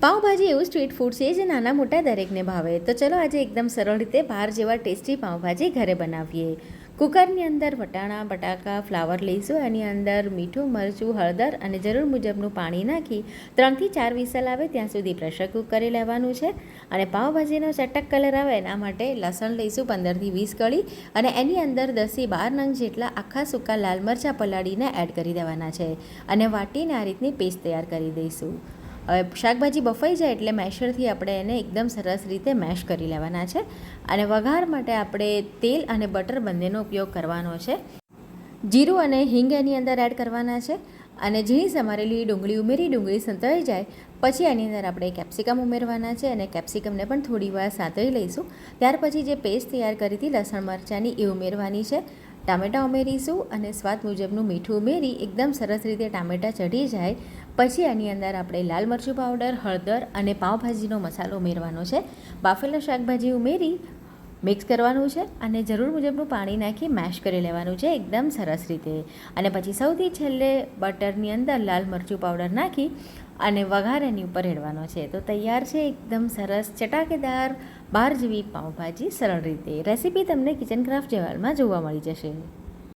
પાઉંભાજી એવું street food છે જે નાના મોટા દરેકને ભાવે. તો ચલો આજે એકદમ સરળ રીતે બહાર જેવા ટેસ્ટી પાઉંભાજી ઘરે બનાવીએ. કુકરની અંદર વટાણા, બટાકા ફ્લાવર લઈશું. એની અંદર મીઠું, મરચું, હળદર અને જરૂર મુજબનું પાણી નાખી ત્રણથી ચાર વિસલ આવે ત્યાં સુધી પ્રેશર કુક લેવાનું છે. અને પાઉંભાજીનો ચટક કલર આવે એના માટે લસણ લઈશું પંદરથી વીસ કળી અને એની અંદર દસથી બાર નંગ જેટલા આખા સૂકા લાલ મરચાં પલાળીને એડ કરી દેવાના છે. અને વાટીને આ રીતની પેસ્ટ તૈયાર કરી દઈશું. હવે શાકભાજી બફાઈ જાય એટલે મેશરથી આપણે એને એકદમ સરસ રીતે મેશ કરી લેવાના છે. અને વઘાર માટે આપણે તેલ અને બટર બંનેનો ઉપયોગ કરવાનો છે. જીરું અને હિંગ એની અંદર એડ કરવાના છે. અને ઝીણી સમારેલી ડુંગળી ઉમેરી, ડુંગળી સંતળાઈ જાય. પછી એની અંદર આપણે કેપ્સિકમ ઉમેરવાના છે અને કેપ્સિકમને પણ થોડી વાર સાંતળી લઈશું. ત્યાર પછી જે પેસ્ટ તૈયાર કરી હતી, લસણ, મરચાંની, એ ઉમેરવાની છે. ટામેટાં ઉમેરીશું અને સ્વાદ મુજબનું મીઠું ઉમેરી એકદમ સરસ રીતે ટામેટાં ચઢી જાય. પછી એની અંદર આપણે લાલ મરચું પાવડર હળદર અને પાવભાજીનો મસાલો ઉમેરવાનો છે. બાફેલા શાકભાજી ઉમેરી મિક્સ કરવાનું છે અને જરૂર મુજબનું પાણી નાખી મેશ કરી લેવાનું છે એકદમ સરસ રીતે. અને પછી સૌથી છેલ્લે બટરની અંદર લાલ મરચું પાવડર નાખી અને વઘાર એની ઉપર રેડવાનો છે. તો તૈયાર છે એકદમ સરસ ચટાકેદાર બાર જેવી પાઉંભાજી સરળ રીતે. રેસીપી તમને કિચન ક્રાફ્ટ જેવાલમાં જોવા મળી જશે.